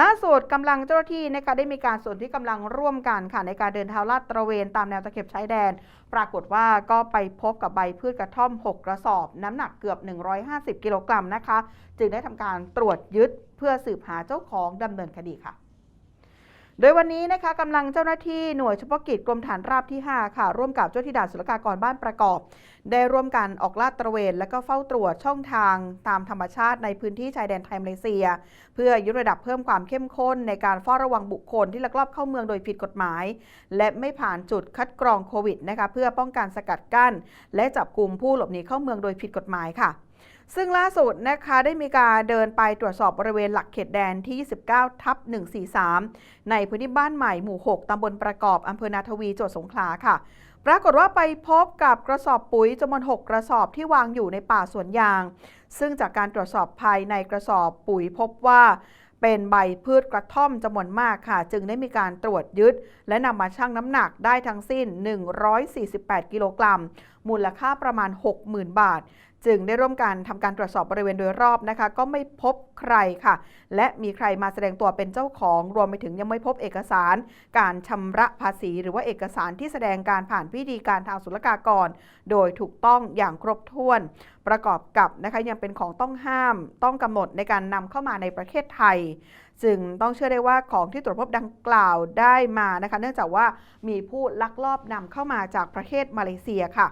ล่าสุดกำลังเจ้าหน้าที่นะคะได้มีการส่วนที่กำลังร่วมกันค่ะในการเดินเท้าลาดตระเวนตามแนวตะเข็บชายแดน ปรากฏว่าก็ไปพบกับใบพืชกระท่อม 6 กระสอบ น้ำหนักเกือบ 150 กิโลกรัมนะคะ จึงได้ทำการตรวจยึดเพื่อสืบหาเจ้าของดำเนินคดีค่ะ โดยวันนี้นะคะกำลังเจ้าหน้าที่หน่วยเฉพาะกิจกรมฐานราบที่ 5 ค่ะ ร่วมกับเจ้าที่ด่านศุลกากรบ้านประกอบ ได้ร่วมกันออกลาดตระเวน และก็เฝ้าตรวจช่องทางตามธรรมชาติในพื้นที่ชายแดนไทยมาเลเซีย เพื่อยุระดับเพิ่มความเข้มข้นในการเฝ้าระวังบุคคลที่ลักลอบเข้าเมืองโดยผิดกฎหมาย และไม่ผ่านจุดคัดกรองโควิดนะคะเพื่อป้องกันสกัดกั้น และจับกลุ่มผู้หลบหนีเข้าเมืองโดยผิดกฎหมายค่ะซึ่งล่าสุดนะคะได้มีการเดินไปตรวจสอบบริเวณหลักเขตแดนที่ 29 ทับ 143 ในพื้นที่บ้านใหม่หมู่ 6 ตำบลประกอบ อำเภอนาทวีจังหวัดสงขลาค่ะ ปรากฏว่าไปพบกับกระสอบปุ๋ยจำนวน 6 กระสอบที่วางอยู่ในป่าสวนยาง ซึ่งจากการตรวจสอบภายในกระสอบปุ๋ยพบว่าเป็นใบพืชกระท่อมจำนวนมากค่ะ จึงได้มีการตรวจยึด และนำมาชั่งน้ำหนักได้ทั้งสิ้น 148 กิโลกรัม มูลค่าประมาณ 60,000 บาทจึงได้ร่วมกันทำการตรวจสอบบริเวณโดยรอบนะคะ ก็ไม่พบใครค่ะ และมีใครมาแสดงตัวเป็นเจ้าของรวมไปถึงยังไม่พบเอกสาร การชำระภาษี หรือว่าเอกสารที่แสดงการผ่านพิธีการทางศุลกากร โดยถูกต้องอย่างครบถ้วน ประกอบกับนะคะยังเป็นของต้องห้ามต้องกำหนดในการนำเข้ามาในประเทศไทยจึงต้องเชื่อได้ว่าของที่ตรวจพบดังกล่าวได้มานะคะ เนื่องจากว่ามีผู้ลักลอบนำเข้ามาจากประเทศมาเลเซียค่ะ